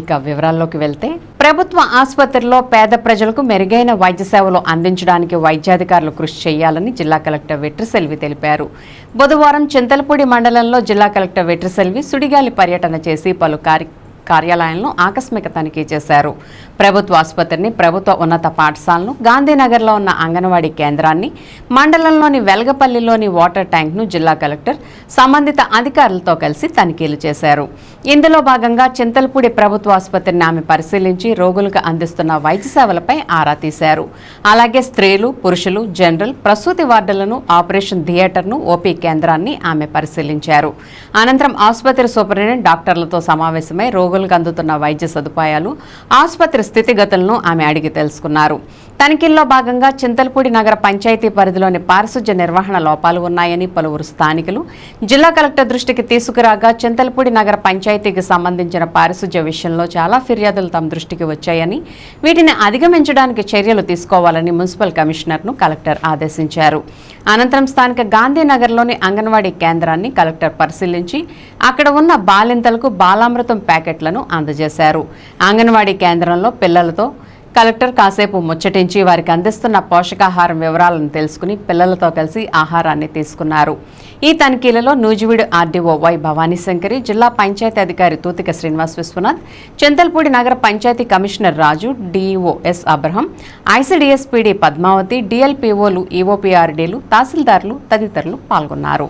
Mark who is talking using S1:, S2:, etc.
S1: ఇక వివరాల్లోకి వెళ్తే ప్రభుత్వ ఆసుపత్రిలో పేద ప్రజలకు మెరుగైన వైద్య సేవలు అందించడానికి వైద్యాధికారులు కృషి చేయాలని జిల్లా కలెక్టర్ వెట్రిసెల్వి తెలిపారు. బుధవారం చింతలపూడి మండలంలో జిల్లా కలెక్టర్ వెట్రిసెల్వి సుడిగాలి పర్యటన చేసి పలు కార్య కార్యాలయాలను ఆకస్మిక తనిఖీ చేశారు. ప్రభుత్వ ఆసుపత్రిని ప్రభుత్వ ఉన్నత పాఠశాలను గాంధీనగర్లో ఉన్న అంగన్వాడీ కేంద్రాన్ని మండలంలోని వెలగపల్లిలోని వాటర్ ట్యాంక్ను జిల్లా కలెక్టర్ సంబంధిత అధికారులతో కలిసి తనిఖీలు చేశారు. ఇందులో భాగంగా చింతలపూడి ప్రభుత్వ ఆసుపత్రిని ఆమె పరిశీలించి రోగులకు అందిస్తున్న వైద్య సేవలపై ఆరా తీశారు. అలాగే స్త్రీలు పురుషులు జనరల్ ప్రసూతి వార్డులను ఆపరేషన్ థియేటర్ను ఓపీ కేంద్రాన్ని ఆమె పరిశీలించారు. అనంతరం ఆసుపత్రి సూపరింటెండెంట్ డాక్టర్లతో సమావేశమై రోగులకు అందుతున్న వైద్య సదుపాయాలు ఆసుపత్రి స్థితిగతులను ఆమె అడిగి తెలుసుకున్నారు. తనిఖీల్లో భాగంగా చింతలపూడి నగర పంచాయతీ పరిధిలోని పారిశుధ్య నిర్వహణ లోపాలు ఉన్నాయని పలువురు స్థానికులు. జిల్లా కలెక్టర్ దృష్టికి తీసుకురాగా చింతలపూడి నగర పంచాయతీకి సంబంధించిన పారిశుధ్య విషయంలో చాలా ఫిర్యాదులు తమ దృష్టికి వచ్చాయని వీటిని అధిగమించడానికి చర్యలు తీసుకోవాలని మున్సిపల్ కమిషనర్ను కలెక్టర్ ఆదేశించారు. అనంతరం స్థానిక గాంధీనగర్లోని అంగన్వాడీ కేంద్రాన్ని కలెక్టర్ పరిశీలించి అక్కడ ఉన్న బాలింతలకు బాలామృతం ప్యాకెట్లను అందజేశారు. అంగన్వాడీ కేంద్రంలో పిల్లలతో కలెక్టర్ కాసేపు ముచ్చటించి వారికి అందిస్తున్న పోషకాహారం వివరాలను తెలుసుకుని పిల్లలతో కలిసి ఆహారాన్ని తీసుకున్నారు. ఈ తనిఖీలలో నూజివీడు ఆర్డీఓ వై భవానీశంకరి జిల్లా పంచాయతీ అధికారి తూతిక శ్రీనివాస్ విశ్వనాథ్ చెంతల్పూడి నగర panchayat commissioner Raju DEO S Abraham ICDS PD Padmavathi డిఎల్పీఓలు ఈఓపీఆర్డీలు తహసీల్దార్లు తదితరులు పాల్గొన్నారు.